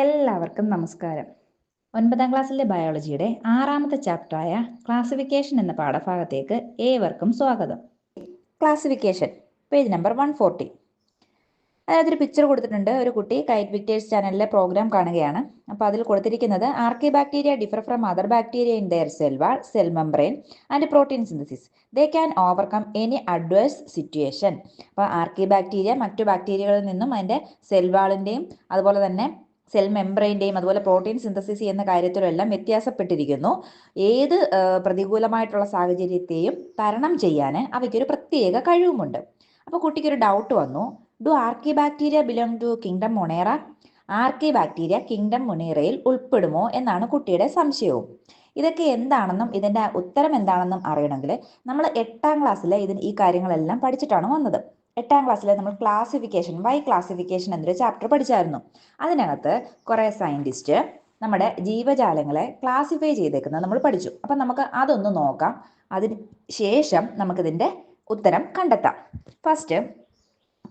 എല്ലാവർക്കും നമസ്കാരം. ഒൻപതാം ക്ലാസ്സിലെ ബയോളജിയുടെ ആറാമത്തെ ചാപ്റ്ററായ ക്ലാസിഫിക്കേഷൻ എന്ന പാഠഭാഗത്തേക്ക് ഏവർക്കും സ്വാഗതം. Classification page number one forty. അതിനകത്തൊരു പിക്ചർ കൊടുത്തിട്ടുണ്ട്. ഒരു കുട്ടി കൈറ്റ് വിക്ടേഴ്സ് ചാനലിലെ പ്രോഗ്രാം കാണുകയാണ്. അപ്പോൾ അതിൽ കൊടുത്തിരിക്കുന്നത് archaebacteria differ from other bacteria in their cell wall cell membrane and protein synthesis they can overcome any adverse situation അപ്പോൾ ആർക്കി ബാക്ടീരിയ മറ്റു ബാക്ടീരിയകളിൽ നിന്നും അതിന്റെ സെൽ വാളിന്റെയും അതുപോലെ തന്നെ സെൽ മെംബ്രെയിന്റെയും അതുപോലെ പ്രോട്ടീൻ സിന്തസിസ് ചെയ്യുന്ന കാര്യത്തിലെല്ലാം വ്യത്യാസപ്പെട്ടിരിക്കുന്നു. ഏത് പ്രതികൂലമായിട്ടുള്ള സാഹചര്യത്തെയും തരണം ചെയ്യാൻ അവയ്ക്കൊരു പ്രത്യേക കഴിവുമുണ്ട്. അപ്പോൾ കുട്ടിക്കൊരു ഡൗട്ട് വന്നു. Do archaebacteria belong to kingdom Monera archaebacteria kingdom മൊണേറയിൽ ഉൾപ്പെടുമോ? എന്നാണ് കുട്ടിയുടെ സംശയവും. ഇതൊക്കെ എന്താണെന്നും ഇതിന്റെ ഉത്തരം എന്താണെന്നും അറിയണമെങ്കിൽ നമ്മൾ എട്ടാം ക്ലാസ്സിൽ ഇതിന് ഈ കാര്യങ്ങളെല്ലാം പഠിച്ചിട്ടാണ് വന്നത്. എട്ടാം ക്ലാസ്സിലെ നമ്മൾ ക്ലാസിഫിക്കേഷൻ വൈ ക്ലാസിഫിക്കേഷൻ എന്നൊരു ചാപ്റ്റർ പഠിച്ചായിരുന്നു. അതിനകത്ത് കുറേ സയന്റിസ്റ്റ് നമ്മുടെ ജീവജാലങ്ങളെ ക്ലാസിഫൈ ചെയ്തേക്കുന്നത് നമ്മൾ പഠിച്ചു. അപ്പം നമുക്ക് അതൊന്ന് നോക്കാം. അതിന് ശേഷം നമുക്കിതിന്റെ ഉത്തരം കണ്ടെത്താം. ഫസ്റ്റ്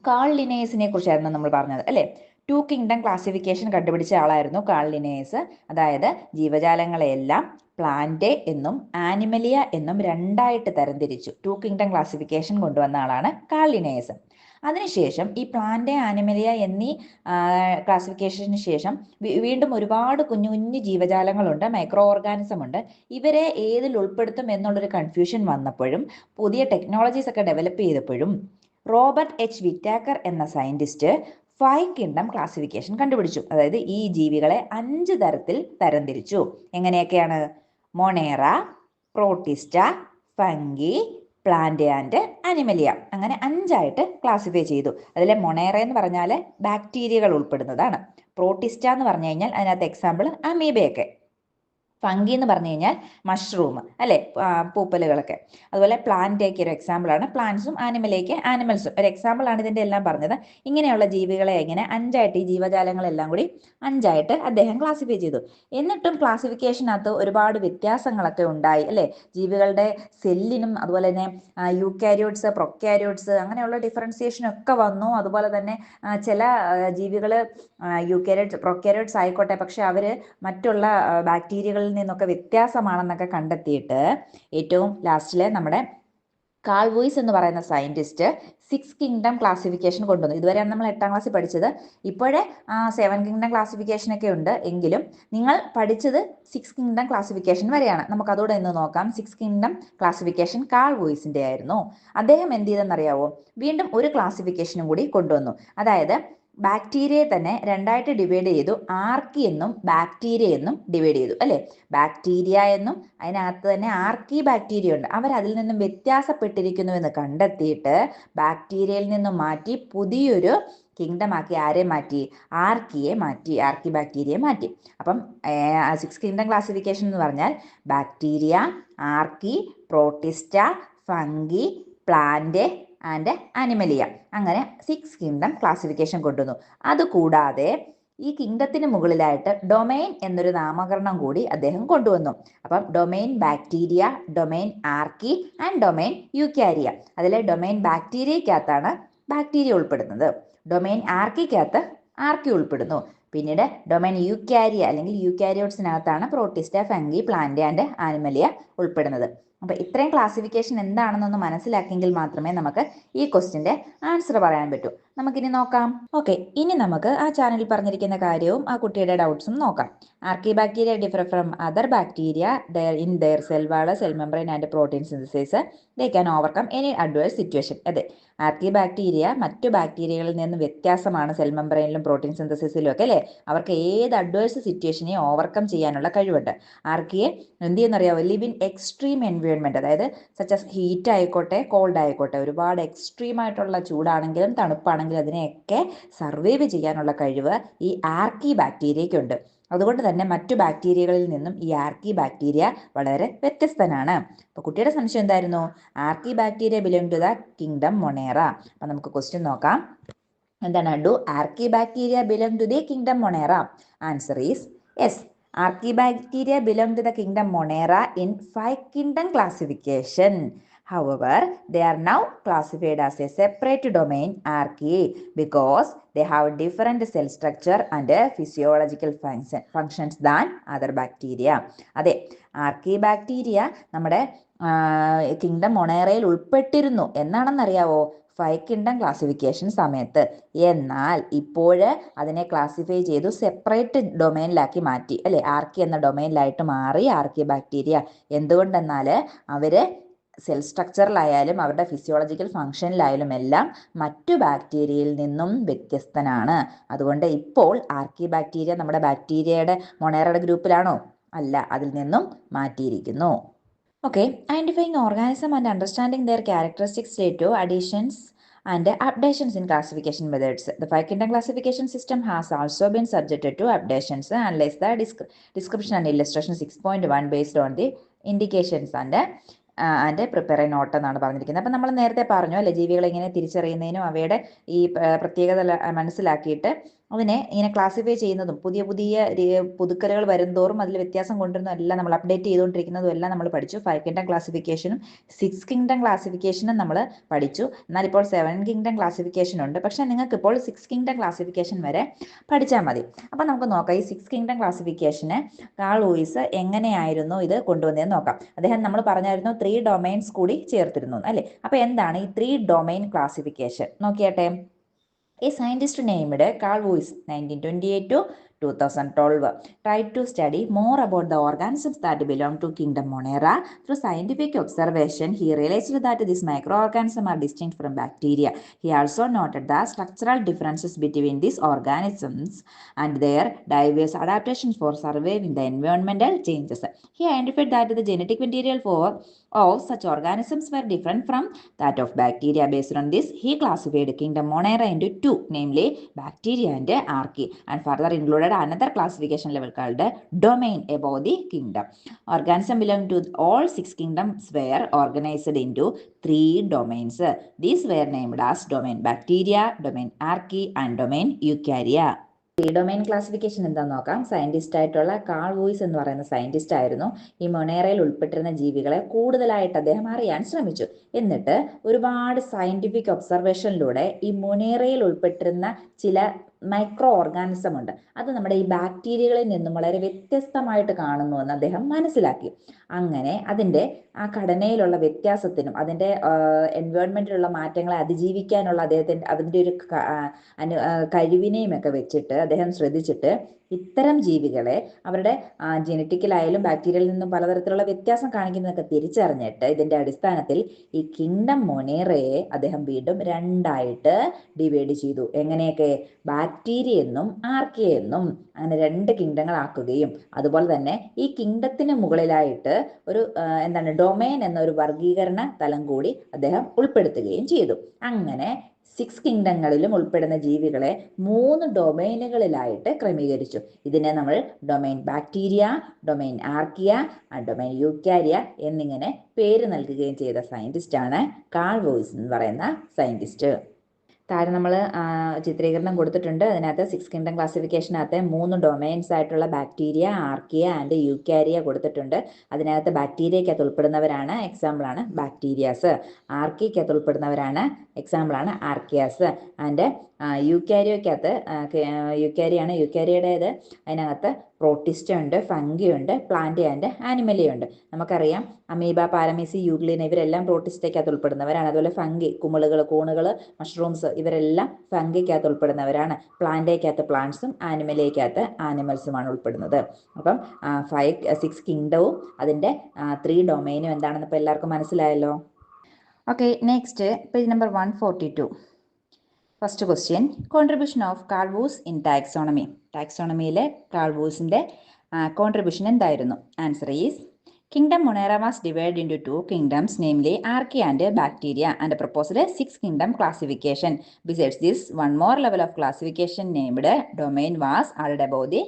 കാൾ ലിനേഴ്സിനെ കുറിച്ചായിരുന്നു നമ്മൾ പറഞ്ഞത് അല്ലേ? ടു കിങ്ഡം ക്ലാസിഫിക്കേഷൻ കണ്ടുപിടിച്ച ആളായിരുന്നു കാൾ ലിനേഴ്സ് അതായത് ജീവജാലങ്ങളെയെല്ലാം പ്ലാന്റ് എന്നും ആനിമലിയ എന്നും രണ്ടായിട്ട് തരംതിരിച്ചു. ടു കിങ്ഡം ക്ലാസിഫിക്കേഷൻ കൊണ്ടുവന്ന ആളാണ് കാൾ ലിനേഴ്സ് അതിനുശേഷം ഈ പ്ലാന്റ് ആനിമലിയ എന്നീ ക്ലാസിഫിക്കേഷന് ശേഷം വീണ്ടും ഒരുപാട് കുഞ്ഞു കുഞ്ഞു ജീവജാലങ്ങളുണ്ട് മൈക്രോ ഓർഗാനിസം ഉണ്ട്. ഇവരെ ഏതിൽ ഉൾപ്പെടുത്തും എന്നുള്ളൊരു കൺഫ്യൂഷൻ വന്നപ്പോഴും പുതിയ ടെക്നോളജീസ് ഒക്കെ ഡെവലപ്പ് ചെയ്തപ്പോഴും റോബർട്ട് എച്ച്. വിറ്റാക്കർ എന്ന സയന്റിസ്റ്റ് ഫൈവ് കിങ്ഡം ക്ലാസിഫിക്കേഷൻ കണ്ടുപിടിച്ചു. അതായത് ഈ ജീവികളെ അഞ്ച് തരത്തിൽ തരംതിരിച്ചു. എങ്ങനെയൊക്കെയാണ്? Monera Protista fungi plant and Animalia അങ്ങനെ അഞ്ചായിട്ട് ക്ലാസിഫൈ ചെയ്തു. അതിലെ മൊണേറ എന്ന് പറഞ്ഞാൽ ബാക്ടീരിയകൾ ഉൾപ്പെടുന്നതാണ്. പ്രോട്ടിസ്റ്റ എന്ന് പറഞ്ഞു കഴിഞ്ഞാൽ അതിനകത്ത് എക്സാമ്പിൾ അമീബയൊക്കെ. ഫംഗി എന്ന് പറഞ്ഞു കഴിഞ്ഞാൽ മഷ്റൂം അല്ലെ? പൂപ്പലുകളൊക്കെ. അതുപോലെ പ്ലാന്റേക്ക് ഒരു എക്സാമ്പിൾ ആണ്. പ്ലാന്റ്സും ആനിമലേക്ക് ആനിമൽസും ഒരു എക്സാമ്പിൾ ആണ് ഇതിന്റെ എല്ലാം പറഞ്ഞത്. ഇങ്ങനെയുള്ള ജീവികളെ എങ്ങനെ അഞ്ചായിട്ട് ഈ ജീവജാലങ്ങളെല്ലാം കൂടി അഞ്ചായിട്ട് അദ്ദേഹം ക്ലാസിഫൈ ചെയ്തു. എന്നിട്ടും ക്ലാസിഫിക്കേഷനകത്ത് ഒരുപാട് വ്യത്യാസങ്ങളൊക്കെ ഉണ്ടായി അല്ലെ? ജീവികളുടെ സെല്ലിനും അതുപോലെ തന്നെ യൂക്കാരിയോട്സ് പ്രൊക്കാരിയോട്സ് അങ്ങനെയുള്ള ഡിഫറൻസിയേഷൻ ഒക്കെ വന്നു. അതുപോലെ തന്നെ ചില ജീവികൾ യൂക്കാരിയോട്സ് പ്രൊക്കാരിയോട്സ് ആയിക്കോട്ടെ. പക്ഷെ അവർ മറ്റുള്ള ബാക്ടീരിയകളിൽ നിന്നൊക്കെ വ്യത്യാസമാണെന്നൊക്കെ കണ്ടെത്തിയിട്ട് ഏറ്റവും ലാസ്റ്റിൽ നമ്മുടെ കാൾ വോയിസ് എന്ന് പറയുന്ന സയന്റിസ്റ്റ് സിക്സ് കിങ്ഡം ക്ലാസിഫിക്കേഷൻ കൊണ്ടുവന്നു. ഇതുവരെയാണ് നമ്മൾ എട്ടാം ക്ലാസ്സിൽ പഠിച്ചത്. ഇപ്പോഴേ സെവൻ കിങ്ഡം ക്ലാസിഫിക്കേഷൻ ഒക്കെ ഉണ്ട്. എങ്കിലും നിങ്ങൾ പഠിച്ചത് സിക്സ് കിങ്ഡം ക്ലാസിഫിക്കേഷൻ വരെയാണ്. നമുക്ക് അതോടെ ഇന്ന് നോക്കാം. സിക്സ് കിങ്ഡം ക്ലാസിഫിക്കേഷൻ കാൾ വോയിസിന്റെ ആയിരുന്നു. അദ്ദേഹം എന്ത് ചെയ്തെന്നറിയാവോ? വീണ്ടും ഒരു ക്ലാസിഫിക്കേഷനും കൂടി കൊണ്ടുവന്നു. അതായത് ബാക്ടീരിയയെ തന്നെ രണ്ടായിട്ട് ഡിവൈഡ് ചെയ്തു. ആർക്കി എന്നും ബാക്ടീരിയ എന്നും ഡിവൈഡ് ചെയ്തു അല്ലെ? ബാക്ടീരിയ എന്നും അതിനകത്ത് തന്നെ ആർക്കി ബാക്ടീരിയ ഉണ്ട്. അവർ അതിൽ നിന്നും വ്യത്യാസപ്പെട്ടിരിക്കുന്നു എന്ന് കണ്ടെത്തിയിട്ട് ബാക്ടീരിയയിൽ നിന്നും മാറ്റി പുതിയൊരു കിങ്ഡം ആക്കി ആരെ മാറ്റി? ആർക്കിയെ മാറ്റി ആർക്കി ബാക്ടീരിയയെ മാറ്റി. അപ്പം സിക്സ് കിങ്ഡം ക്ലാസിഫിക്കേഷൻ എന്ന് പറഞ്ഞാൽ bacteria archaea Protista fungi plant and Animalia അങ്ങനെ സിക്സ് കിങ്ഡം ക്ലാസിഫിക്കേഷൻ കൊണ്ടുവന്നു. അതുകൂടാതെ ഈ കിങ്ഡത്തിന് മുകളിലായിട്ട് ഡൊമൈൻ എന്നൊരു നാമകരണം കൂടി അദ്ദേഹം കൊണ്ടുവന്നു. അപ്പം domain bacteria domain archaea and domain Eukarya അതിലെ ഡൊമൈൻ ബാക്ടീരിയക്കകത്താണ് ബാക്ടീരിയ ഉൾപ്പെടുന്നത്. ഡൊമൈൻ ആർക്കിക്കകത്ത് ആർക്കി ഉൾപ്പെടുന്നു. പിന്നീട് ഡൊമൈൻ യുക്യാരിയ അല്ലെങ്കിൽ യുക്യാരിയോട്സിനകത്താണ് Protista fungi plant and Animalia ഉൾപ്പെടുന്നത്. അപ്പൊ ഇത്രയും ക്ലാസിഫിക്കേഷൻ എന്താണെന്നൊന്ന് മനസ്സിലാക്കിയെങ്കിൽ മാത്രമേ നമുക്ക് ഈ ക്വസ്റ്റിന്റെ ആൻസർ പറയാൻ പറ്റൂ. നമുക്കിനി നോക്കാം. ഓക്കെ ഇനി നമുക്ക് ആ ചാനലിൽ പറഞ്ഞിരിക്കുന്ന കാര്യവും ആ കുട്ടിയുടെ ഡൗട്ട്സും നോക്കാം. Archaebacteria differ from other bacteria in their cell wall cell membrane and protein synthesize they can overcome any adverse situation അതെ ആർക്കി ബാക്ടീരിയ മറ്റു ബാക്ടീരിയകളിൽ നിന്ന് വ്യത്യാസമാണ് സെൽ മെമ്പറൈനിലും പ്രോട്ടീൻ സിന്തസിസിലും ഒക്കെ അല്ലേ? അവർക്ക് ഏത് അഡ്വേഴ്സ് സിറ്റുവേഷനെയും ഓവർകം ചെയ്യാനുള്ള കഴിവുണ്ട്. ആർക്കിയെ എന്ത് ചെയ്യുന്നറിയാവോ? ലിവ് ഇൻ എക്സ്ട്രീം എൻവയോൺമെന്റ് അതായത് സച്ച് ഹീറ്റ് ആയിക്കോട്ടെ കോൾഡ് ആയിക്കോട്ടെ ഒരുപാട് എക്സ്ട്രീം ആയിട്ടുള്ള ചൂടാണെങ്കിലും തണുപ്പാണെങ്കിലും അതിനെയൊക്കെ സർവൈവ് ചെയ്യാനുള്ള കഴിവ് ഈ ആർക്കി ബാക്ടീരിയയ്ക്കുണ്ട്. അതുകൊണ്ട് തന്നെ മറ്റു ബാക്ടീരിയകളിൽ നിന്നും ഈ ആർക്കി ബാക്ടീരിയ വളരെ വ്യത്യസ്തനാണ്. അപ്പൊ കുട്ടിയുടെ സംശയം എന്തായിരുന്നു? Archaebacteria belong to the kingdom Monera അപ്പൊ നമുക്ക് ക്വസ്റ്റ്യൻ നോക്കാം. എന്താണ്? Do archaebacteria belong to the kingdom Monera answer is yes archaebacteria belong to the kingdom Monera in five kingdom classification However, they are now classified as a separate domain archaea because they have different cell structure and physiological function, functions than other bacteria. അതെ archaebacteria നമ്മുടെ kingdom മൊണേറയിൽ ഉൾപ്പെട്ടിരുന്നു എന്നാണെന്നറിയാവോ five kingdom classification സമയത്ത് എന്നാൽ ഇപ്പോൾ അതിനെ classify ചെയ്തു separate ഡൊമൈനിലാക്കി മാറ്റി അല്ലെ ആർക്കി എന്ന ഡൊമൈനിലായിട്ട് മാറി ആർക്കി ബാക്ടീരിയ എന്തുകൊണ്ടെന്നാൽ അവർ സെൽ സ്ട്രക്ചറിലായാലും അവരുടെ ഫിസിയോളജിക്കൽ ഫംഗ്ഷനിലായാലും എല്ലാം മറ്റു ബാക്ടീരിയയിൽ നിന്നും വ്യത്യസ്തനാണ്. അതുകൊണ്ട് ഇപ്പോൾ ആർക്കി ബാക്ടീരിയ നമ്മുടെ ബാക്ടീരിയയുടെ മൊണേറയുടെ ഗ്രൂപ്പിലാണോ? അല്ല അതിൽ നിന്നും മാറ്റിയിരിക്കുന്നു. Okay identifying organism and understanding their characteristics ഡേറ്റോ additions and updations in classification methods the ഫൈക്കിന്റെ classification system has also been subjected to updations and less the description and illustration six point one based on the indications and and prepare a note എന്നാണ് പറഞ്ഞിരിക്കുന്നത്. അപ്പം നമ്മൾ നേരത്തെ പറഞ്ഞു അല്ലെ ജീവികളെ ഇങ്ങനെ തിരിച്ചറിയുന്നതിനും അവയുടെ ഈ പ്രത്യേകത മനസ്സിലാക്കിയിട്ട് അതിനെ ഇങ്ങനെ ക്ലാസിഫൈ ചെയ്യുന്നതും പുതിയ പുതിയ പുതുക്കലുകൾ വരുംതോറും അതിൽ വ്യത്യാസം കൊണ്ടുവരുന്ന എല്ലാം നമ്മൾ അപ്ഡേറ്റ് ചെയ്തുകൊണ്ടിരിക്കുന്നതും എല്ലാം നമ്മൾ പഠിച്ചു. ഫൈവ് കിങ്ഡം ക്ലാസിഫിക്കേഷനും സിക്സ് കിങ്ഡം ക്ലാസിഫിക്കേഷനും നമ്മൾ പഠിച്ചു. എന്നാൽ ഇപ്പോൾ സെവൻ കിങ്ഡം ക്ലാസിഫിക്കേഷൻ ഉണ്ട്. പക്ഷെ നിങ്ങൾക്ക് ഇപ്പോൾ സിക്സ് കിങ്ഡം ക്ലാസിഫിക്കേഷൻ വരെ പഠിച്ചാൽ മതി. അപ്പം നമുക്ക് നോക്കാം. ഈ സിക്സ് കിങ്ഡം ക്ലാസിഫിക്കേഷന് കാൾ ലൂയിസ് എങ്ങനെയായിരുന്നു ഇത് കൊണ്ടുവന്നതെന്ന് നോക്കാം. അദ്ദേഹം നമ്മൾ പറഞ്ഞായിരുന്നു ത്രീ ഡൊമൈൻസ് കൂടി ചേർത്തിരുന്നു അല്ലേ? അപ്പോൾ എന്താണ് ഈ ത്രീ ഡൊമൈൻ ക്ലാസിഫിക്കേഷൻ നോക്കിയാട്ടെ. A scientist named Carl Lewis, 1928 to 2012, tried to study more about the organisms that belong to kingdom Monera. Through scientific observation, he realized that these microorganisms are distinct from bacteria. He also noted the structural differences between these organisms and their diverse adaptations for surviving the environmental changes. He identified that the genetic material for of such organisms were different from that of bacteria. Based on this, he classified kingdom Monera into two, namely bacteria and archaea, and further included another classification level called domain above the kingdom. Organisms belong to all six kingdoms were organized into three domains. These were named as domain bacteria, domain archaea, and domain eukarya. Domain classification എന്താന്ന് നോക്കാം scientist ആയിട്ടുള്ള call Woese എന്ന് പറയുന്ന scientist ആയിരുന്നു ഈ മൊണേറയിൽ ഉൾപ്പെട്ടിരുന്ന ജീവികളെ കൂടുതലായിട്ട് അദ്ദേഹം അറിയാൻ ശ്രമിച്ചു എന്നിട്ട് ഒരുപാട് സയന്റിഫിക് ഒബ്സർവേഷനിലൂടെ ഈ മൊണേറയിൽ ഉൾപ്പെട്ടിരുന്ന ചില മൈക്രോ ഓർഗാനിസം ഉണ്ട്. അത് നമ്മുടെ ഈ ബാക്ടീരിയകളിൽ നിന്നും വളരെ വ്യത്യസ്തമായിട്ട് കാണുന്നു എന്ന് അദ്ദേഹം മനസ്സിലാക്കി. അങ്ങനെ അതിന്റെ ആ ഘടനയിലുള്ള വ്യത്യാസത്തിനും അതിന്റെ എൻവയോൺമെന്റിലുള്ള മാറ്റങ്ങളെ അതിജീവിക്കാനുള്ള അദ്ദേഹത്തിന്റെ അതിന്റെ ഒരു അനു കഴിവിനെയും ഒക്കെ വെച്ചിട്ട് അദ്ദേഹം ശ്രദ്ധിച്ചിട്ട് ഇത്തരം ജീവികളെ അവരുടെ ജനറ്റിക്കലായാലും ബാക്ടീരിയയിൽ നിന്നും പലതരത്തിലുള്ള വ്യത്യാസം കാണിക്കുന്നതൊക്കെ തിരിച്ചറിഞ്ഞിട്ട് ഇതിന്റെ അടിസ്ഥാനത്തിൽ ഈ കിങ്ഡം മൊനേറയെ അദ്ദേഹം വീണ്ടും രണ്ടായിട്ട് ഡിവൈഡ് ചെയ്തു. എങ്ങനെയൊക്കെ? ബാക്ടീരിയ എന്നും ആർക്കിയ എന്നും അങ്ങനെ രണ്ട് കിങ്ഡങ്ങളാക്കുകയും അതുപോലെ തന്നെ ഈ കിങ്ഡത്തിന് മുകളിലായിട്ട് ഒരു എന്താണ് ഡൊമൈൻ എന്ന ഒരു വർഗീകരണ തലം കൂടി അദ്ദേഹം ഉൾപ്പെടുത്തുകയും ചെയ്തു. അങ്ങനെ സിക്സ് കിങ്ഡങ്ങളിലും ഉൾപ്പെടുന്ന ജീവികളെ മൂന്ന് ഡൊമൈനുകളിലായിട്ട് ക്രമീകരിച്ചു. ഇതിനെ നമ്മൾ domain bacteria domain archaea domain Eukarya എന്നിങ്ങനെ പേര് നൽകുകയും ചെയ്ത സയന്റിസ്റ്റാണ് കാൾ വോയിസ് എന്ന് പറയുന്ന സയന്റിസ്റ്റ് താഴെ നമ്മൾ ചിത്രീകരണം കൊടുത്തിട്ടുണ്ട്. അതിനകത്ത് സിക്സ് കിങ്ഡം ക്ലാസിഫിക്കേഷനകത്ത് മൂന്ന് ഡൊമൈൻസ് ആയിട്ടുള്ള ബാക്ടീരിയ ആർക്കിയ ആൻഡ് യൂക്കാരിയ കൊടുത്തിട്ടുണ്ട്. അതിനകത്ത് ബാക്ടീരിയക്കകത്ത് ഉൾപ്പെടുന്നവരാണ് എക്സാമ്പിളാണ് ബാക്ടീരിയാസ് ആർക്കിയക്കകത്ത് ഉൾപ്പെടുന്നവരാണ് എക്സാമ്പിളാണ് ആർക്കിയാസ് ആൻഡ് യൂക്കാരിയക്കകത്ത് യൂക്കാരിയാണ് യൂക്കാരിയയുടേത് അതിനകത്ത് പ്രോട്ടിസ്റ്റ ഉണ്ട് ഫംഗി ഉണ്ട് പ്ലാന്റ് ആൻഡ് ആനിമലി ഉണ്ട് നമുക്കറിയാം അമീബ പാരമീസി യൂഗ്ലിൻ ഇവരെല്ലാം പ്രോട്ടിസ്റ്റയ്ക്കകത്ത് ഉൾപ്പെടുന്നവരാണ്. അതുപോലെ ഫംഗി കുമിളുകൾ കൂണുകൾ മഷ്റൂംസ് ഇവരെല്ലാം ഫംഗിക്കകത്ത് ഉൾപ്പെടുന്നവരാണ്. പ്ലാന്റേക്കകത്ത് പ്ലാന്റ്സും ആനിമലേക്കകത്ത് ആനിമൽസുമാണ് ഉൾപ്പെടുന്നത്. അപ്പം ഫൈവ് സിക്സ് കിങ്ഡവും അതിന്റെ ത്രീ ഡൊമൈനും എന്താണെന്ന് ഇപ്പോൾ എല്ലാവർക്കും മനസ്സിലായല്ലോ? Okay next page number one forty two. First question contribution of Carl Woese in taxonomy ടാക്സോണമിയിലെ കാൾവൂസിന്റെ കോൺട്രിബ്യൂഷൻ എന്തായിരുന്നു? Answer is kingdom Monera was divide into two kingdoms namely archaea and bacteria and proposal six kingdom classification besides this one more level of classification named domain was added above the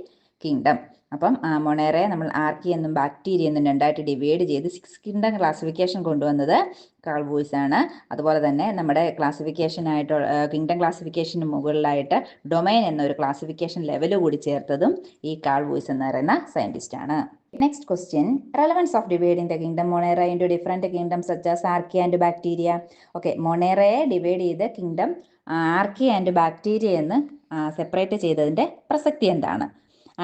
kingdom അപ്പം മൊണേറെ നമ്മൾ ആർക്കി എന്നും bacteria എന്നും രണ്ടായിട്ട് divide ചെയ്ത് six kingdom classification കൊണ്ടുവന്നത് Carl Woese ആണ്. അതുപോലെ തന്നെ നമ്മുടെ ക്ലാസിഫിക്കേഷൻ ആയിട്ട് കിങ്ഡം ക്ലാസിഫിക്കേഷന് മുകളിലായിട്ട് ഡൊമൈൻ എന്നൊരു ക്ലാസിഫിക്കേഷൻ ലെവൽ കൂടി ചേർത്തതും ഈ കാൾവൂസ് എന്ന് പറയുന്ന സയന്റിസ്റ്റ് ആണ്. Question relevance of divide in the kingdom Monera in two different such as archaea and bacteria okay മൊണേറയെ divide ചെയ്ത് കിങ്ഡം ആർക്കി ആൻഡ് ബാക്ടീരിയ എന്ന് സെപ്പറേറ്റ് ചെയ്തതിന്റെ പ്രസക്തി എന്താണ്?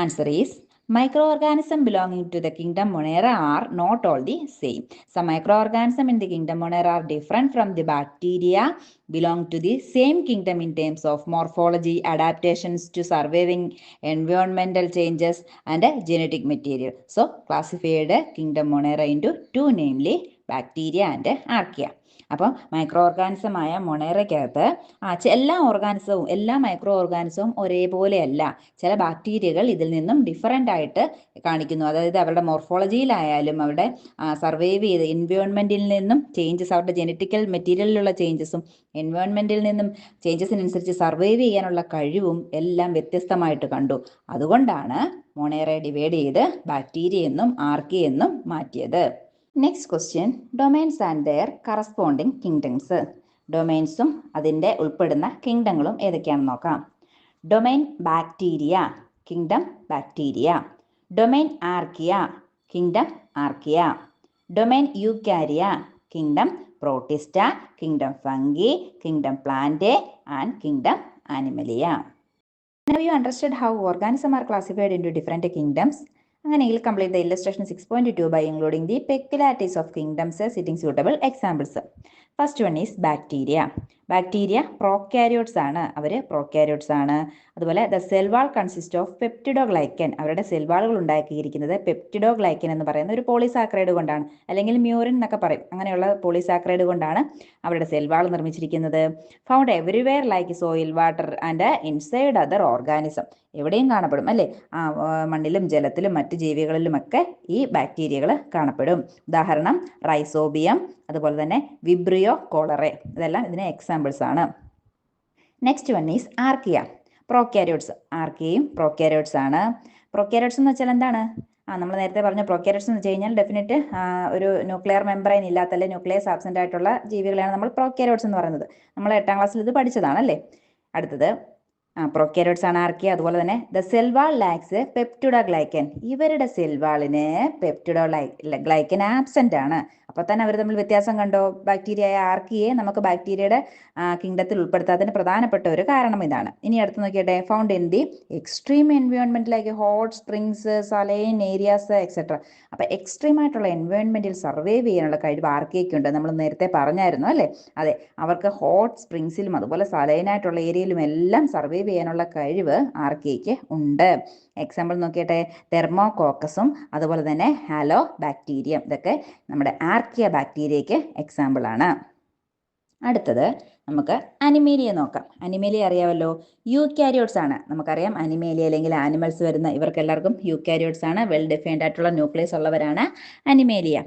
Answer is Microorganisms belonging to the kingdom Monera are not all the same. Some microorganisms in the kingdom Monera are different from the bacteria belong to the same kingdom in terms of morphology, adaptations to surviving environmental changes and genetic material. So classified kingdom Monera into two namely bacteria and archaea. അപ്പോൾ microorganism ആയ മൊണേറയ്ക്കകത്ത് ആ എല്ലാ ഓർഗാനിസവും എല്ലാ micro ഓർഗാനിസവും ഒരേപോലെയല്ല. ചില ബാക്ടീരിയകൾ ഇതിൽ നിന്നും ഡിഫറന്റ് ആയിട്ട് കാണിക്കുന്നു. അതായത് അവരുടെ മോർഫോളജിയിലായാലും അവരുടെ സർവൈവ് ചെയ്ത് എൻവയോൺമെന്റിൽ നിന്നും ചേഞ്ചസ് അവരുടെ ജനറ്റിക്കൽ മെറ്റീരിയലിലുള്ള ചേഞ്ചസും എൻവയോൺമെന്റിൽ നിന്നും ചേഞ്ചസിനനുസരിച്ച് സർവൈവ് ചെയ്യാനുള്ള കഴിവും എല്ലാം വ്യത്യസ്തമായിട്ട് കണ്ടു. അതുകൊണ്ടാണ് മൊണേറെ ഡിവൈഡ് ചെയ്ത് ബാക്ടീരിയ എന്നും ആർക്കി എന്നും മാറ്റിയത്. Next question domains and their corresponding kingdoms ഡൊമൈൻസും അതിന്റെ ഉൾപ്പെടുന്ന കിങ്ഡങ്ങളും ഏതൊക്കെയാണെന്ന് നോക്കാം. Domain bacteria kingdom bacteria domain archaea kingdom archaea domain Eukarya kingdom Protista kingdom fungi kingdom plant and kingdom Animalia you you how organism are classified classified into different kingdoms. അങ്ങനെയെങ്കിൽ complete the illustration six point two by including the peculiarities of kingdoms citing suitable examples first one is bacteria bacteria prokaryotes ആണ്. അവർ prokaryotes ആണ്. അതുപോലെ the cell wall consist of peptidoglycan അവരുടെ സെൽവാളുകൾ ഉണ്ടാക്കിയിരിക്കുന്നത് peptidoglycan എന്ന് പറയുന്ന ഒരു പോളിസാക്രൈഡ് കൊണ്ടാണ്. അല്ലെങ്കിൽ മ്യൂറിൻ എന്നൊക്കെ പറയും. അങ്ങനെയുള്ള പോളിസാക്രൈഡ് കൊണ്ടാണ് അവരുടെ സെൽവാൾ നിർമ്മിച്ചിരിക്കുന്നത്. Found everywhere like soil water and inside other organism എവിടെയും കാണപ്പെടും അല്ലേ? ആ മണ്ണിലും ജലത്തിലും മറ്റ് ജീവികളിലുമൊക്കെ ഈ ബാക്ടീരിയകൾ കാണപ്പെടും. ഉദാഹരണം റൈസോബിയം അതുപോലെ തന്നെ വിബ്രിയോ കോളറെ ഇതെല്ലാം ഇതിന് എക്സാമ്പിൾസ് ആണ്. Next one is archaea prokaryotes ആർക്കിയയും prokaryotes ആണ്. പ്രോക്യാരിയോട്സ് എന്ന് വെച്ചാൽ എന്താണ്? ആ നമ്മൾ നേരത്തെ പറഞ്ഞ പ്രോക്യാരിയോട്സ് എന്ന് വെച്ച് കഴിഞ്ഞാൽ ഡെഫിനറ്റ് ഒരു ന്യൂക്ലിയർ മെമ്പറൈൻ ഇല്ലാത്ത അല്ലെങ്കിൽ ന്യൂക്ലിയസ് ആബ്സെന്റ് ആയിട്ടുള്ള ജീവികളെയാണ് നമ്മൾ പ്രോക്യാരിയോട്സ് എന്ന് പറയുന്നത്. നമ്മൾ എട്ടാം ക്ലാസ്സിൽ ഇത് പഠിച്ചതാണല്ലേ അടുത്തത് ആ പ്രൊക്യാരോട്സ് ആണ് ആർക്കിയ അതുപോലെ തന്നെ the cell wall lacks peptidoglycan ഇവരുടെ സെൽവാളിന് പെപ്റ്റുഡോ ഗ്ലൈക്കൻ ആബ്സെന്റ് ആണ്. അപ്പോൾ തന്നെ അവർ തമ്മിൽ വ്യത്യാസം കണ്ടോ? ബാക്ടീരിയ ആയ ആർക്കിയെ നമുക്ക് ബാക്ടീരിയയുടെ കിങ്ഡത്തിൽ ഉൾപ്പെടുത്താത്തതിന് പ്രധാനപ്പെട്ട ഒരു കാരണം ഇതാണ്. ഇനി അടുത്ത് നോക്കിയട്ടെ found in the extreme environment like hot springs saline areas etcetera അപ്പോൾ എക്സ്ട്രീം ആയിട്ടുള്ള എൻവയോൺമെന്റിൽ സർവൈവ് ചെയ്യാനുള്ള കഴിവ് ആർക്കിയൊക്കെയുണ്ട് നമ്മൾ നേരത്തെ പറഞ്ഞായിരുന്നു അല്ലേ? അതെ അവർക്ക് ഹോട്ട് സ്പ്രിങ്സിലും അതുപോലെ സലൈനായിട്ടുള്ള ഏരിയയിലും എല്ലാം സർവൈവ് ചെയ്യാനുള്ള കഴിവ് ആർക്കിയയ്ക്ക് ഉണ്ട്? എക്സാമ്പിൾ നോക്കിയട്ടെ തെർമോകോക്കസും അതുപോലെ തന്നെ ഹാലോ ബാക്ടീരിയം ഇതൊക്കെ നമ്മുടെ ആർക്കിയ ബാക്ടീരിയയ്ക്ക് എക്സാമ്പിൾ ആണ്. അടുത്തത് നമുക്ക് അനിമേലിയ നോക്കാം. അനിമേലിയ അറിയാമല്ലോ യൂക്യാരിയോട്സ് ആണ്. നമുക്കറിയാം അനിമേലിയ അല്ലെങ്കിൽ ആനിമൽസ് വരുന്ന ഇവർക്കെല്ലാവർക്കും യൂക്യാരിയോട്സ് ആണ്. വെൽ ഡിഫൈൻഡ് ആയിട്ടുള്ള ന്യൂക്ലിയസ് ഉള്ളവരാണ് അനിമേലിയ.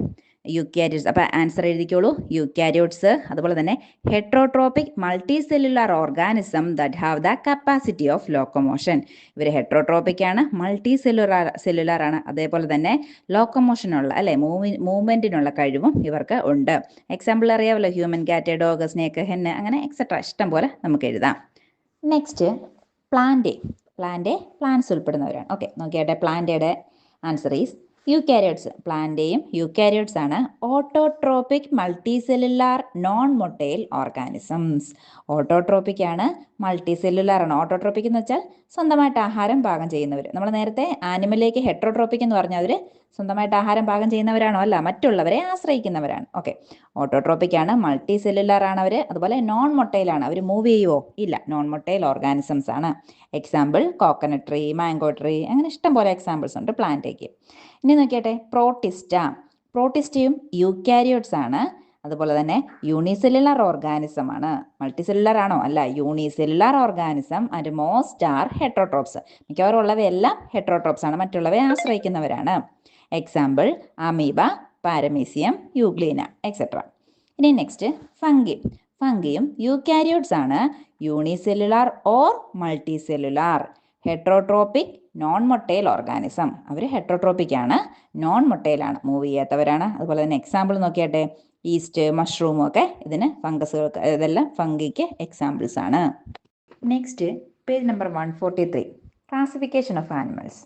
യൂക്യാരിയോട്സ് അപ്പോൾ ആൻസർ എഴുതിക്കോളൂ. യു ക്യാരിയോട്സ് അതുപോലെ തന്നെ heterotrophic multicellular organism that have the capacity of locomotion ഇവർ ഹെട്രോട്രോപ്പിക് ആണ് മൾട്ടി സെല്ലുലാർ സെല്ലുലാർ ആണ്. അതേപോലെ തന്നെ ലോക്കോമോഷനുള്ള അല്ലെ? മൂവ് മൂവ്മെന്റിനുള്ള കഴിവും ഇവർക്ക് ഉണ്ട്. എക്സാമ്പിൾ അറിയാമല്ലോ human cat dog snake hen അങ്ങനെ എക്സെട്ര ഇഷ്ടം പോലെ നമുക്ക് എഴുതാം. നെക്സ്റ്റ് പ്ലാന്റ് പ്ലാന്റ് പ്ലാന്റ്സ് ഉൾപ്പെടുന്നവരാണ്. ഓക്കെ നോക്കിയാട്ടെ പ്ലാന്റയുടെ ആൻസർ ഈസ് യൂക്കാരിയോട്സ് പ്ലാന്റേയും യൂക്കാരിയോട്സ് ആണ് autotrophic multicellular non motile organisms. Autotrophic ആണ് മൾട്ടി സെല്ലുലാർ ആണ് ഓട്ടോട്രോപ്പിക് എന്ന് വെച്ചാൽ സ്വന്തമായിട്ട് ആഹാരം പാകം ചെയ്യുന്നവർ നമ്മൾ നേരത്തെ ആനിമലിലേക്ക് ഹെട്രോട്രോപ്പിക് എന്ന് പറഞ്ഞാൽ അവർ സ്വന്തമായിട്ട് ആഹാരം പാകം ചെയ്യുന്നവരാണോ അല്ല മറ്റുള്ളവരെ ആശ്രയിക്കുന്നവരാണ്. ഓക്കെ. ഓട്ടോട്രോപ്പിക് ആണ് മൾട്ടി സെല്ലുലാർ ആണ് അവർ അതുപോലെ നോൺ മൊട്ടയിലാണ് അവർ മൂവ് ചെയ്യുവോ? ഇല്ല. നോൺ മൊട്ടയിൽ ഓർഗാനിസംസ് ആണ് example coconut tree mango tree അങ്ങനെ ഇഷ്ടം പോലെ എക്സാമ്പിൾസ് ഉണ്ട് പ്ലാന്റേക്ക്. ഇനി നോക്കിയാട്ടെ പ്രോട്ടിസ്റ്റ പ്രോട്ടിസ്റ്റയും യൂക്യാരിയോട്സ് ആണ്. അതുപോലെ തന്നെ യൂണിസെല്ലുലാർ ഓർഗാനിസം ആണ്. മൾട്ടിസെല്ലുലാർ ആണോ? അല്ല unicellular organism and most are heterotrophs മിക്കവാറും ഉള്ളവയെല്ലാം ഹെട്രോട്രോപ്സ് ആണ്. മറ്റുള്ളവയെ ആശ്രയിക്കുന്നവരാണ്. Example amoeba paramecium euglena etcetera ഇനി നെക്സ്റ്റ് ഫംഗി ഫംഗിയും യൂക്യാരിയോട്സ് ആണ്. Unicellular or multicellular heterotrophic non motile organism our heterotrophic ആണ്. നോൺ മൊട്ടേലാണ് മൂവ് ചെയ്യാത്തവരാണ്. അതുപോലെ തന്നെ എക്സാമ്പിൾ നോക്കിയാട്ടെ. ഈസ്റ്റ് മഷ്റൂമും ഒക്കെ ഇതിന് ഫംഗസുകൾക്ക് ഇതെല്ലാം ഫംഗിക്ക് എക്സാമ്പിൾസ് ആണ്. Next page number one forty three classification of animals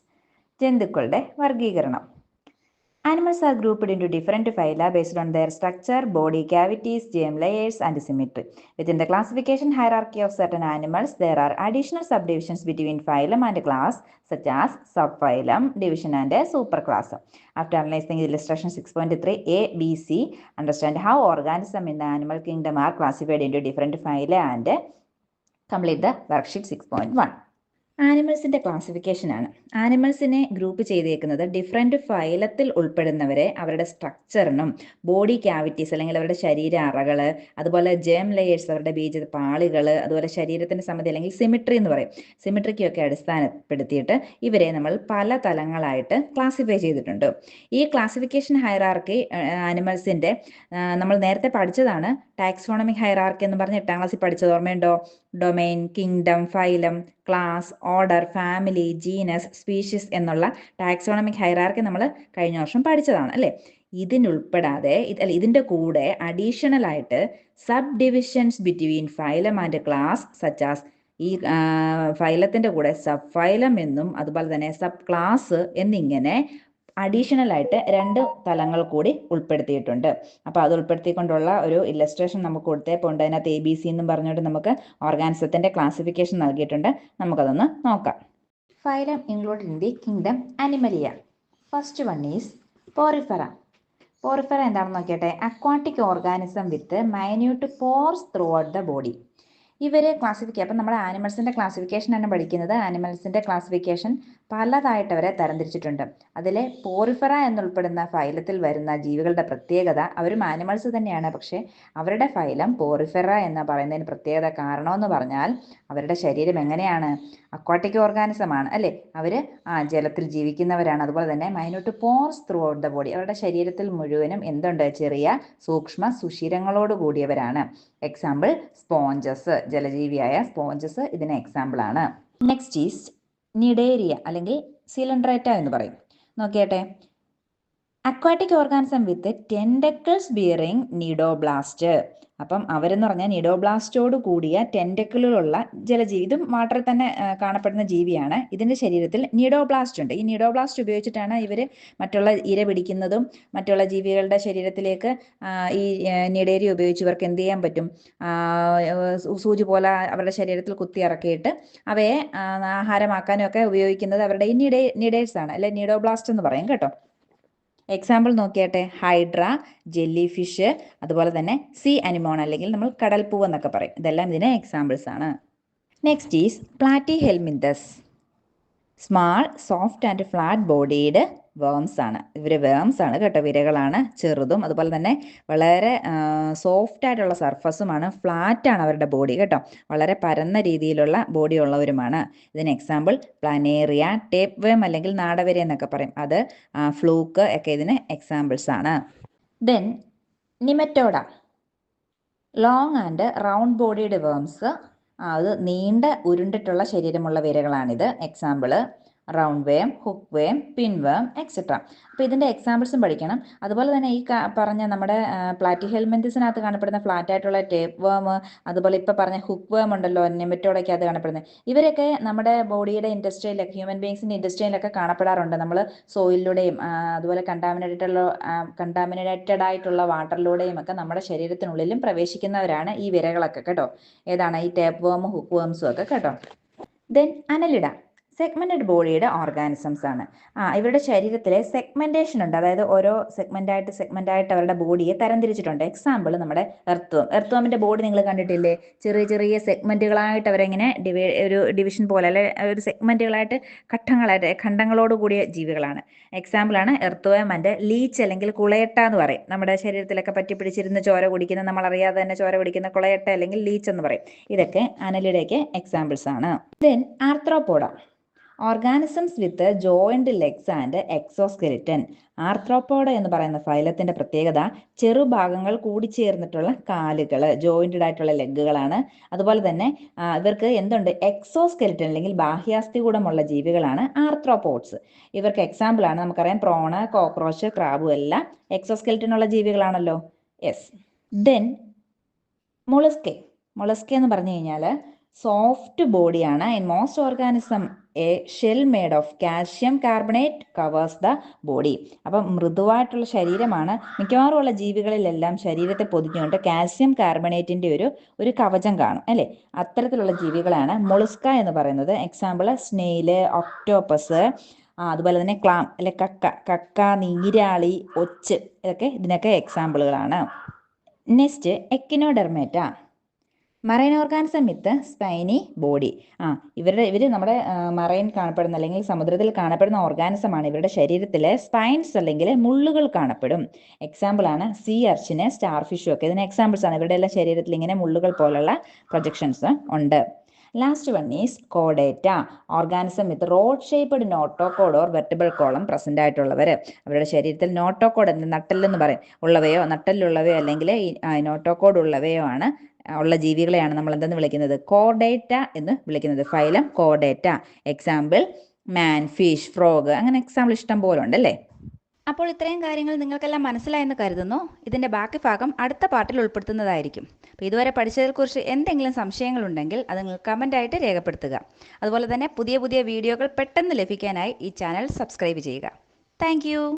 ജന്തുക്കളുടെ വർഗീകരണം Animals are grouped into different phyla based on their structure, body cavities, germ layers, and symmetry. Within the classification hierarchy of certain animals, there are additional subdivisions between phylum and class, such as subphylum, division, and superclass. After analyzing illustration 6.3 A, b, c, understand how organisms in the animal kingdom are classified into different phyla and complete the worksheet 6.1. ആനിമൽസിന്റെ ക്ലാസിഫിക്കേഷനാണ് ആനിമൽസിനെ group ചെയ്തേക്കുന്നത് different ഫൈലത്തിൽ ഉൾപ്പെടുന്നവരെ അവരുടെ സ്ട്രക്ചറിനും body cavities അല്ലെങ്കിൽ അവരുടെ ശരീര അറകൾ അതുപോലെ ജേം ലെയേഴ്സ് അവരുടെ ബീജ പാളികൾ അതുപോലെ ശരീരത്തിന്റെ സമിതി അല്ലെങ്കിൽ സിമിട്രി എന്ന് പറയും. സിമിട്രിക്കൊക്കെ അടിസ്ഥാനപ്പെടുത്തിയിട്ട് ഇവരെ നമ്മൾ പല തലങ്ങളായിട്ട് ക്ലാസിഫൈ ചെയ്തിട്ടുണ്ട്. ഈ ക്ലാസിഫിക്കേഷൻ ഹൈറാർക്കി ആനിമൽസിന്റെ നമ്മൾ നേരത്തെ പഠിച്ചതാണ് ടാക്സോണമിക് ഹൈറാർക്കി എന്ന് പറഞ്ഞ് എട്ടാം ക്ലാസ്സിൽ പഠിച്ചത് ഓർമ്മയുണ്ടോ? Domain kingdom phylum class order family genus species എന്നുള്ള ടാക്സോണമിക് ഹൈറാർക്കി നമ്മൾ കഴിഞ്ഞ വർഷം പഠിച്ചതാണ് അല്ലേ? ഇതിനുൾപ്പെടാതെ അല്ല ഇതിന്റെ കൂടെ അഡീഷണൽ ആയിട്ട് sub divisions between phylum and class such as ഈ ഫൈലത്തിന്റെ കൂടെ സബ് ഫൈലം എന്നും അതുപോലെ തന്നെ സബ് ക്ലാസ് എന്നിങ്ങനെ അഡീഷണൽ ആയിട്ട് രണ്ട് തലങ്ങൾ കൂടി ഉൾപ്പെടുത്തിയിട്ടുണ്ട്. അപ്പോൾ അത് ഉൾപ്പെടുത്തിക്കൊണ്ടുള്ള ഒരു ഇല്ലസ്ട്രേഷൻ നമുക്ക് കൊടുത്തേ. ഉണ്ട് അതിനകത്ത് എ ബി സി എന്നും പറഞ്ഞുകൊണ്ട് നമുക്ക് ഓർഗാനിസത്തിന്റെ ക്ലാസിഫിക്കേഷൻ നൽകിയിട്ടുണ്ട്. നമുക്കതൊന്ന് നോക്കാം. Phylum include in the kingdom Animalia first one is Porifera Porifera എന്താണെന്ന് നോക്കിയട്ടെ? Aquatic organism with minute pores throughout the body ഇവരെ ക്ലാസിഫിക്കുക അപ്പം നമ്മൾ ആനിമൽസിന്റെ ക്ലാസിഫിക്കേഷൻ ആണ് പഠിക്കുന്നത്. ആനിമൽസിന്റെ ക്ലാസിഫിക്കേഷൻ പലതായിട്ട് അവരെ തരംതിരിച്ചിട്ടുണ്ട്. അതിലെ പോറിഫറ എന്നുൾപ്പെടുന്ന ഫൈലത്തിൽ വരുന്ന ജീവികളുടെ പ്രത്യേകത അവരും ആനിമൽസ് തന്നെയാണ്. പക്ഷേ അവരുടെ ഫൈലം പോറിഫെറ എന്ന് പറയുന്നതിന് പ്രത്യേകത കാരണമെന്ന് പറഞ്ഞാൽ അവരുടെ ശരീരം എങ്ങനെയാണ്? അക്വാട്ടിക് ഓർഗാനിസമാണ് അല്ലേ? അവർ ആ ജലത്തിൽ ജീവിക്കുന്നവരാണ്. അതുപോലെ തന്നെ minute pores throughout the body അവരുടെ ശരീരത്തിൽ മുഴുവനും എന്തുണ്ട്? ചെറിയ സൂക്ഷ്മ സുഷിരങ്ങളോട് കൂടിയവരാണ്. എക്സാമ്പിൾ സ്പോഞ്ചസ് ജലജീവിയായ സ്പോഞ്ചസ് ഇതിന് എക്സാമ്പിൾ ആണ്. നെക്സ്റ്റ് ഈസ് നിഡേരിയ അല്ലെങ്കിൽ സിലിണ്ടറേറ്റ എന്ന് പറയും. നോക്കിയാട്ടെ. Aquatic organism with tentacles bearing cnidoblast അപ്പം അവരെന്ന് പറഞ്ഞാൽ നിഡോബ്ലാസ്റ്റോട് കൂടിയ ടെൻഡക്കിളുള്ള ജലജീവി ഇതും വാട്ടറിൽ തന്നെ കാണപ്പെടുന്ന ജീവിയാണ്. ഇതിന്റെ ശരീരത്തിൽ നിഡോബ്ലാസ്റ്റ് ഉണ്ട്. ഈ നിഡോബ്ലാസ്റ്റ് ഉപയോഗിച്ചിട്ടാണ് ഇവർ മറ്റുള്ള ഇര പിടിക്കുന്നതും മറ്റുള്ള ജീവികളുടെ ശരീരത്തിലേക്ക് ഈ നിടേരി ഉപയോഗിച്ച് ഇവർക്ക് എന്ത് ചെയ്യാൻ പറ്റും? സൂചി പോലെ അവരുടെ ശരീരത്തിൽ കുത്തി ഇറക്കിയിട്ട് അവയെ ആഹാരമാക്കാനും ഒക്കെ ഉപയോഗിക്കുന്നത് അവരുടെ ഈ നിഡേ നിഡേഴ്സ് ആണ് അല്ലെ നിഡോബ്ലാസ്റ്റ് എന്ന് പറയും കേട്ടോ. എക്സാമ്പിൾ നോക്കിയാട്ടെ ഹൈഡ്ര ജെല്ലി ഫിഷ് അതുപോലെ തന്നെ സീ അനിമോൺ അല്ലെങ്കിൽ നമ്മൾ കടൽപ്പൂവ് എന്നൊക്കെ പറയും. ഇതെല്ലാം ഇതിന് എക്സാമ്പിൾസ് ആണ്. Next is Platyhelminthes small soft and flat bodied worms ആണ്. ഇവർ വേംസ് ആണ് കേട്ടോ വിരകളാണ് ചെറുതും അതുപോലെ തന്നെ വളരെ സോഫ്റ്റ് ആയിട്ടുള്ള സർഫസുമാണ് ഫ്ലാറ്റ് ആണ്. അവരുടെ ബോഡി കേട്ടോ. വളരെ പരന്ന രീതിയിലുള്ള ബോഡി ഉള്ളവരുമാണ്. ഇതിന് എക്സാമ്പിൾ പ്ലാനേറിയ ടേപ്പ് വേം അല്ലെങ്കിൽ നാടവര എന്നൊക്കെ പറയും. അത് ഫ്ലൂക്ക് ഒക്കെ ഇതിന് എക്സാമ്പിൾസ് ആണ്. Then Nematoda long and round bodied worms അത് നീണ്ട ഉരുണ്ടിട്ടുള്ള ശരീരമുള്ള വിരകളാണിത്. എക്സാമ്പിൾ റൗണ്ട് വേം ഹുക്ക് വേം പിൻ വേം എക്സെട്ര അപ്പോൾ ഇതിന്റെ എക്സാമ്പിൾസും പഠിക്കണം. അതുപോലെ തന്നെ ഈ പറഞ്ഞ നമ്മുടെ പ്ലാറ്റി ഹെൽമെന്റിസിനകത്ത് കാണപ്പെടുന്ന ഫ്ലാറ്റ് ആയിട്ടുള്ള ടേപ്പ് വേം അതുപോലെ ഇപ്പോൾ പറഞ്ഞ ഹുക്ക് വേം ഉണ്ടല്ലോ നെമറ്റോടൊക്കെ അത് കാണപ്പെടുന്നത്. ഇവരൊക്കെ നമ്മുടെ ബോഡിയുടെ ഇൻഡസ്ട്രിയിലൊക്കെ ഹ്യൂമൻ ബീങ്സിന്റെ ഇൻഡസ്ട്രിയിലൊക്കെ കാണപ്പെടാറുണ്ട്. നമ്മൾ സോയിലൂടെയും അതുപോലെ കണ്ടാമിനേറ്റഡ് കണ്ടാമിനേറ്റഡ് ആയിട്ടുള്ള വാട്ടറിലൂടെയും ഒക്കെ നമ്മുടെ ശരീരത്തിനുള്ളിലും പ്രവേശിക്കുന്നവരാണ് ഈ വിരകളൊക്കെ കേട്ടോ. ഏതാണ്? ഈ ടേപ്പ് വേമും ഹുക്ക് വേംസും ഒക്കെ കേട്ടോ. Then Annelida. സെഗ്മെന്റഡ് ബോഡിയുടെ ഓർഗാനിസംസ് ആണ്. ആ ഇവരുടെ ശരീരത്തിലെ സെഗ്മെന്റേഷൻ ഉണ്ട്. അതായത് ഓരോ സെഗ്മെന്റായിട്ട് സെഗ്മെന്റായിട്ട് അവരുടെ ബോഡിയെ തരംതിരിച്ചിട്ടുണ്ട്. എക്സാമ്പിൾ നമ്മുടെ എർത്തുവം എർത്തുവമിന്റെ ബോഡി നിങ്ങൾ കണ്ടിട്ടില്ലേ? ചെറിയ ചെറിയ സെഗ്മെന്റുകളായിട്ട് അവരെങ്ങനെ ഡിവൈ ഒരു ഡിവിഷൻ പോലെ അല്ലെ ഒരു സെഗ്മെന്റുകളായിട്ട് ഘട്ടങ്ങളായിട്ട് ഖണ്ഡങ്ങളോട് കൂടിയ ജീവികളാണ്. എക്സാമ്പിളാണ് എർത്തുവമന്റെ ലീച്ച് അല്ലെങ്കിൽ കുളയട്ട എന്ന് പറയും. നമ്മുടെ ശരീരത്തിലൊക്കെ പറ്റി പിടിച്ചിരുന്ന് ചോര കുടിക്കുന്ന നമ്മൾ അറിയാതെ തന്നെ ചോര കുടിക്കുന്ന കുളയട്ട അല്ലെങ്കിൽ ലീച്ച് എന്ന് പറയും. ഇതൊക്കെ അനലിയുടെയൊക്കെ എക്സാമ്പിൾസ് ആണ്. Then Arthropoda organisms with jointed legs and exoskeleton. Arthropoda എന്ന് പറയുന്ന ഫൈലത്തിന്റെ പ്രത്യേകത ചെറുഭാഗങ്ങൾ കൂടിച്ചേർന്നിട്ടുള്ള കാലുകൾ ജോയിന്റഡ് ആയിട്ടുള്ള ലെഗുകളാണ് അതുപോലെ തന്നെ ഇവർക്ക് എന്തുണ്ട്? എക്സോസ്കെലിറ്റൻ അല്ലെങ്കിൽ ബാഹ്യാസ്ഥി കൂടമുള്ള ജീവികളാണ് ആർത്രോപോഡ്സ് ഇവർക്ക് എക്സാമ്പിൾ ആണ് നമുക്കറിയാം പ്രോണ് കോക്രോച്ച് ക്രാബു എല്ലാം എക്സോസ്കെലിറ്റൻ ഉള്ള ജീവികളാണല്ലോ. Yes then മൊളസ്കെ. മൊളസ്കെ എന്ന് പറഞ്ഞു കഴിഞ്ഞാൽ സോഫ്റ്റ് ബോഡിയാണ്. And most organism a shell made of calcium carbonate covers the body അപ്പം മൃദുവായിട്ടുള്ള ശരീരമാണ്. മിക്കവാറും ഉള്ള ജീവികളിലെല്ലാം ശരീരത്തെ പൊതിഞ്ഞുകൊണ്ട് കാൽസ്യം കാർബണേറ്റിന്റെ ഒരു ഒരു കവചം കാണും. അല്ലേ? അത്തരത്തിലുള്ള ജീവികളാണ് മൊളുസ്ക എന്ന് പറയുന്നത്. എക്സാമ്പിൾ സ്നെയിൽ ഒക്ടോപ്പസ് അതുപോലെ തന്നെ ക്ലാം അല്ലെ കക്ക കക്ക നീരാളി ഒച്ച് ഇതൊക്കെ ഇതിനൊക്കെ എക്സാമ്പിളുകളാണ് next Echinodermata marine organism with spiny body. ആ ഇവരുടെ ഇവർ നമ്മുടെ മറൈൻ കാണപ്പെടുന്ന അല്ലെങ്കിൽ സമുദ്രത്തിൽ കാണപ്പെടുന്ന ഓർഗാനിസമാണ്. ഇവരുടെ ശരീരത്തിലെ സ്പൈൻസ് അല്ലെങ്കിൽ മുള്ളുകൾ കാണപ്പെടും. എക്സാമ്പിൾ ആണ് സീ അർച്ചിന് സ്റ്റാർ ഫിഷും ഒക്കെ. ഇതിന് എക്സാമ്പിൾസ് ആണ്. ഇവരുടെ എല്ലാ ശരീരത്തിൽ ഇങ്ങനെ മുള്ളുകൾ പോലുള്ള പ്രൊജക്ഷൻസ് ഉണ്ട്. Last one is കോഡേറ്റ organism with rod shaped notochord or vertebral column present ആയിട്ടുള്ളവർ. അവരുടെ ശരീരത്തിൽ നോട്ടോകോഡ് എന്ന് നട്ടല്ലെന്ന് പറയും. ഉള്ളവയോ നട്ടലുള്ളവയോ അല്ലെങ്കിൽ നോട്ടോകോഡ് ഉള്ളവയോ ആണ് ഉള്ള ജീവികളെയാണ് നമ്മൾ എന്തെന്ന് വിളിക്കുന്നത്? കോഡേറ്റ എന്ന് വിളിക്കുന്നത്. ഫൈലം കോഡേറ്റ എക്സാമ്പിൾ മാൻ ഫിഷ് ഫ്രോഗ് അങ്ങനെ എക്സാമ്പിൾ ഇഷ്ടം പോലെ ഉണ്ട് അല്ലേ? അപ്പോൾ ഇത്രയും കാര്യങ്ങൾ നിങ്ങൾക്കെല്ലാം മനസ്സിലായെന്ന് കരുതുന്നു. ഇതിന്റെ ബാക്കി ഭാഗം അടുത്ത പാർട്ടിൽ ഉൾപ്പെടുത്തുന്നതായിരിക്കും. അപ്പോൾ ഇതുവരെ പഠിച്ചതിനെക്കുറിച്ച് എന്തെങ്കിലും സംശയങ്ങളുണ്ടെങ്കിൽ അത് നിങ്ങൾ കമന്റായിട്ട് രേഖപ്പെടുത്തുക. അതുപോലെ തന്നെ പുതിയ പുതിയ വീഡിയോകൾ പെട്ടെന്ന് ലഭിക്കാനായി ഈ ചാനൽ സബ്സ്ക്രൈബ് ചെയ്യുക. താങ്ക്